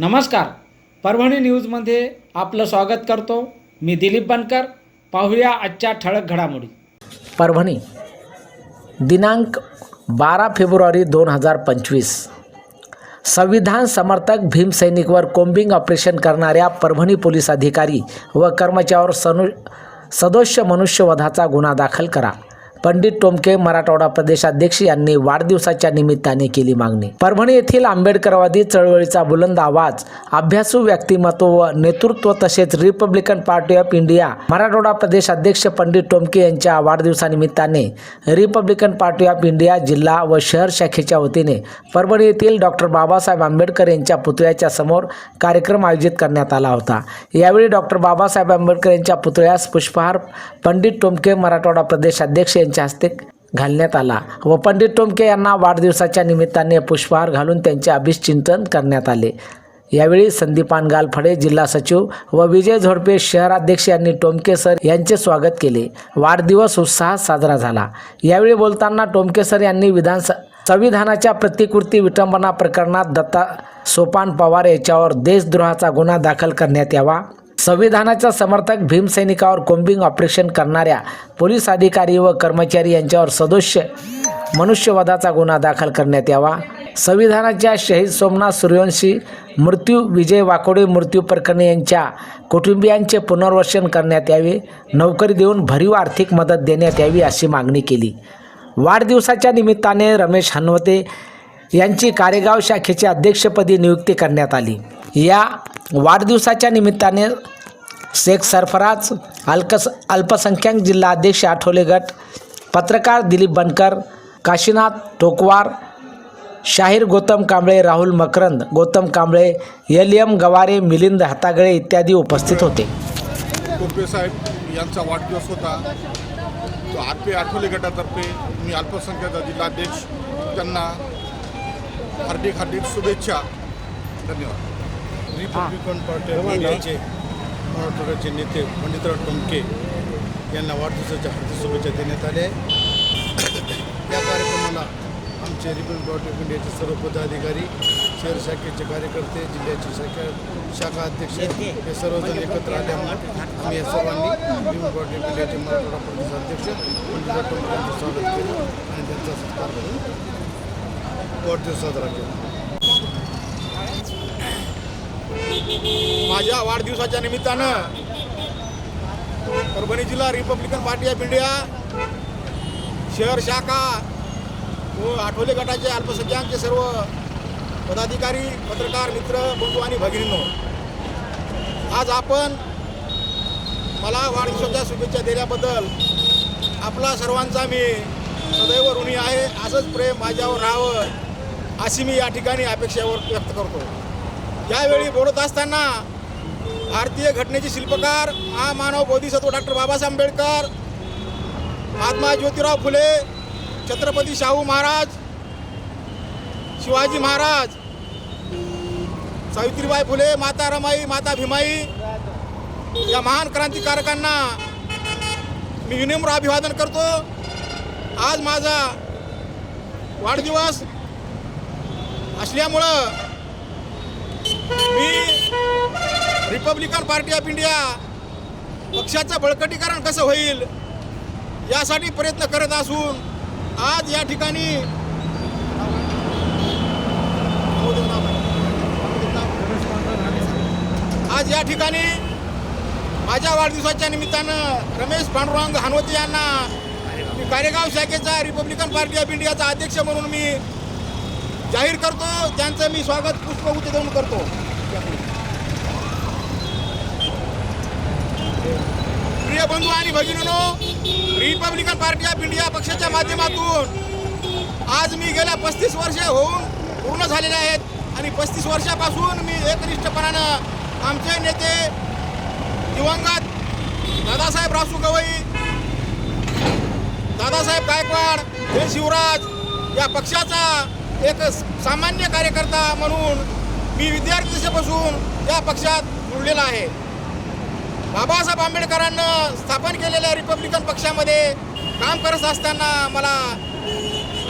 नमस्कार. परभणी न्यूजमध्ये आपलं स्वागत करतो. मी दिलीप बनकर. पाहूया आजच्या ठळक घडामोडी. परभणी दिनांक बारा फेब्रुवारी दोन हजार पंचवीस. संविधान समर्थक भीमसैनिकवर कोम्बिंग ऑपरेशन करणाऱ्या परभणी पोलीस अधिकारी व कर्मचाऱ्यावर सनु सदोष मनुष्यवधाचा गुन्हा दाखल करा. पंडित टोमके मराठवाडा प्रदेशाध्यक्ष यांनी वाढदिवसाच्या निमित्ताने केली मागणी. परभणी येथील आंबेडकरवादी चळवळीचा बुलंद आवाज अभ्यासू व्यक्तिमत्व व नेतृत्व तसेच Republican Party of India Marathwada प्रदेश अध्यक्ष पंडित टोमके यांच्या वाढदिवसानिमित्ताने रिपब्लिकन पार्टी ऑफ इंडिया जिल्हा व शहर शाखेच्या वतीने परभणी येथील डॉक्टर बाबासाहेब आंबेडकर यांच्या पुतळ्याच्या समोर कार्यक्रम आयोजित करण्यात आला होता. यावेळी डॉक्टर बाबासाहेब आंबेडकर यांच्या पुतळ्यास पुष्पहार पंडित टोमके मराठवाडा प्रदेश त्यांच्या हस्ते घालण्यात आला. व पंडित टोमके यांना वाढदिवसाच्या निमित्ताने पुष्पहार घालून त्यांचे अभिष्चिंतन करण्यात आले. यावेळी संदीपान गालफडे जिल्हा सचिव व विजय झोडपे शहराध्यक्ष यांनी टोमके सर यांचे स्वागत केले. वाढदिवस उत्साहात साजरा झाला. यावेळी बोलताना टोमके सर यांनी विधान संविधानाच्या प्रतिकृती विटंबना प्रकरणात दत्ता सोपान पवार याच्यावर देशद्रोहाचा गुन्हा दाखल करण्यात यावा. संविधानाच्या समर्थक भीमसैनिकावर कोम्बिंग ऑपरेशन करणाऱ्या पोलीस अधिकारी व कर्मचारी यांच्यावर सदोष मनुष्यवधाचा गुन्हा दाखल करण्यात यावा. संविधानाच्या शहीद सोमनाथ सूर्यवंशी मृत्यू विजय वाकोडे मृत्यू प्रकरणी यांच्या कुटुंबियांचे पुनर्वसन करण्यात यावे. नोकरी देऊन भरीव आर्थिक मदत देण्यात यावी अशी मागणी केली. वाढदिवसाच्या निमित्ताने रमेश हनवते यांची कारेगाव शाखेची अध्यक्षपदी नियुक्ती करण्यात आली. या वाढदिवसाच्या निमित्ताने शेख सरफराज अल्कस अल्पसंख्याक जिल्हा अध्यक्ष आठवले गट पत्रकार दिलीप बनकर काशीनाथ टोकवार शाहीर गौतम कांबळे राहुल मकरंद गौतम कांबळे एल एम गवारे मिलिंद हातागळे इत्यादी उपस्थित होते. टोपे साहेब यांचा वाढदिवस होता. तो पी आठवले गटातर्फे मी अल्पसंख्याक जिल्हाध्यक्ष त्यांना हार्दिक हार्दिक शुभेच्छा. धन्यवाद. रिपब्लिकन पार्टी ऑफ नेते पंडितराव टोमके यांना वाढदिवसाच्या हार्दिक शुभेच्छा देण्यात आल्या या कार्यक्रमाला आमचे रिपब्लिक पार्टी ऑफ इंडियाचे सर्व पदाधिकारी शहर शाखेचे कार्यकर्ते जिल्ह्याचे शाखा शाखा अध्यक्ष हे सर्वजण एकत्र आल्यामुळे आम्ही या सर्वांनी रिपब्लिक बॉट ऑफ इंडियाचे मराठवाडा प्रदेश अध्यक्ष पंडितराव टोमके यांचं स्वागत केलं आणि त्यांचा सत्कार करून वाढदिवस साजरा केला. माझ्या वाढदिवसाच्या निमित्तानं परभणी जिल्हा रिपब्लिकन पार्टी ऑफ इंडिया शहर शाखा व आठवले गटाचे अल्पसंख्याकचे सर्व पदाधिकारी पत्रकार मित्र बंधू आणि भगिनींनो आज आपण मला वाढदिवसाच्या शुभेच्छा दिल्याबद्दल आपला सर्वांचा मी सदैव ऋणी आहे. असंच प्रेम माझ्यावर राहावं अशी मी या ठिकाणी अपेक्षावर व्यक्त करतो. यावेळी बोलत असताना भारतीय घटनेचे शिल्पकार महामानव बोधिसत्व डॉक्टर बाबासाहेब आंबेडकर महात्मा ज्योतिराव फुले छत्रपती शाहू महाराज शिवाजी महाराज सावित्रीबाई फुले माता रमाई माता भीमाई या महान क्रांतिकारकांना मी विनम्र अभिवादन करतो. आज माझा वाढदिवस असल्यामुळं मी रिपब्लिकन पार्टी ऑफ इंडिया पक्षाचं बळकटीकरण कसं होईल यासाठी प्रयत्न करत असून आज या ठिकाणी आज या ठिकाणी माझ्या वाढदिवसाच्या निमित्तानं रमेश पांडुरंग हानवते यांना मी कारेगाव शाखेचा रिपब्लिकन पार्टी ऑफ इंडियाचा अध्यक्ष म्हणून मी जाहीर करतो त्यांचं मी स्वागत पुष्पगुच्छ देऊन करतो. प्रिय बंधू आणि भगिनीनो रिपब्लिकन पार्टी ऑफ इंडिया पक्षाच्या माध्यमातून आज मी गेल्या पस्तीस वर्षे होऊन पूर्ण झालेले आहेत आणि पस्तीस वर्षापासून मी एकनिष्ठपणानं आमचे नेते दिवंगत दादासाहेब रासू गवई दादासाहेब गायकवाड हे शिवराज या पक्षाचा एक सामान्य कार्यकर्ता म्हणून मी विद्यार्थीपासून या पक्षात जुळलेला आहे. बाबासाहेब आंबेडकरांनं स्थापन केलेल्या रिपब्लिकन पक्षामध्ये काम करत असताना मला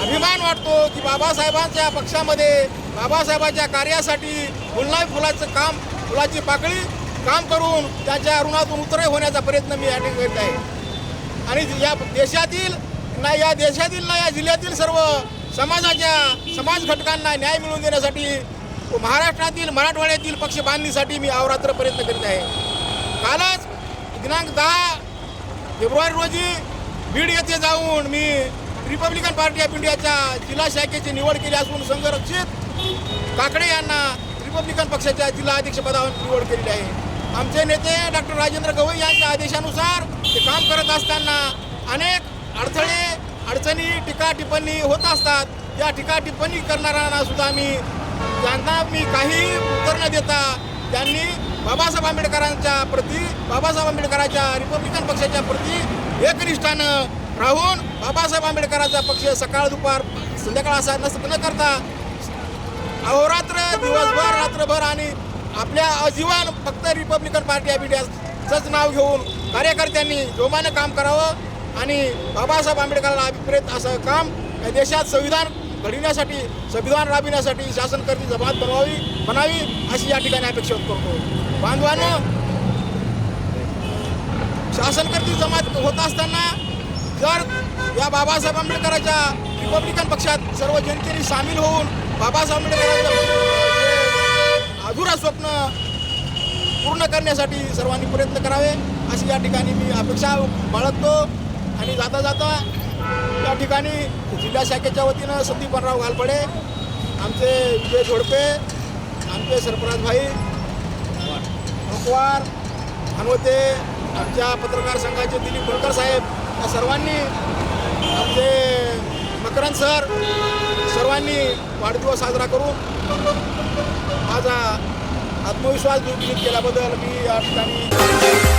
अभिमान वाटतो की बाबासाहेबांच्या पक्षामध्ये बाबासाहेबांच्या कार्यासाठी फुलनाय फुलाचं काम फुलाची पाकळी काम करून त्याच्या ऋणातून उतरे होण्याचा प्रयत्न मी या ठिकाणी करीत आहे. आणि या देशातील ना या देशातील ना या जिल्ह्यातील सर्व समाजाच्या समाज घटकांना न्याय मिळवून देण्यासाठी महाराष्ट्रातील मराठवाड्यातील पक्ष बांधणीसाठी मी अवरात्र प्रयत्न करीत आहे. कालच दिनांक दहा फेब्रुवारी रोजी बीड येथे जाऊन मी रिपब्लिकन पार्टी ऑफ इंडियाच्या जिल्हा शाखेची निवड केली असून संघरक्षित काकडे यांना रिपब्लिकन पक्षाच्या जिल्हा अध्यक्षपदावर निवड केलेली आहे. आमचे नेते डॉक्टर राजेंद्र गवई यांच्या आदेशानुसार ते काम करत असताना अनेक अडथळे अडचणी टीका टिप्पणी होत असतात. त्या टीका टिप्पणी करणाऱ्यांना सुद्धा मी त्यांना मी काही उत्तर न देता त्यांनी बाबासाहेब आंबेडकरांच्या प्रती बाबासाहेब आंबेडकरांच्या रिपब्लिकन पक्षाच्या प्रती एकनिष्ठानं राहून बाबासाहेब आंबेडकरांचा पक्ष सकाळ दुपार संध्याकाळ असा नस न करता अहोरात्र दिवसभर रात्रभर आणि आपल्या आजीवन फक्त रिपब्लिकन पार्टी ऑफ इंडियाचंच नाव घेऊन कार्यकर्त्यांनी जोमानं काम करावं. आणि बाबासाहेब आंबेडकरांना अभिप्रेत असं काम या देशात संविधान घडविण्यासाठी संविधान राबविण्यासाठी शासनकर्ती जमात बनवावी बनावी अशी या ठिकाणी अपेक्षा करतो. बांधवानं शासनकर्ती जमात होत असताना जर या बाबासाहेब आंबेडकरांच्या रिपब्लिकन पक्षात सर्व जनतेने सामील होऊन बाबासाहेब आंबेडकरांचं अधुरा स्वप्न पूर्ण करण्यासाठी सर्वांनी प्रयत्न करावे अशी या ठिकाणी मी अपेक्षा बाळगतो. आणि जाता जाता या ठिकाणी जिल्हा शाखेच्या वतीनं संदीपनराव घालपडे आमचे विजय झोडपे आमचे सरफराज भाई पवार हनवते आमच्या पत्रकार संघाचे दिलीप बनकर साहेब या सर्वांनी आमचे मकरंद सर सर्वांनी वाढदिवस साजरा करून माझा आत्मविश्वास दुर्बित केल्याबद्दल मी या ठिकाणी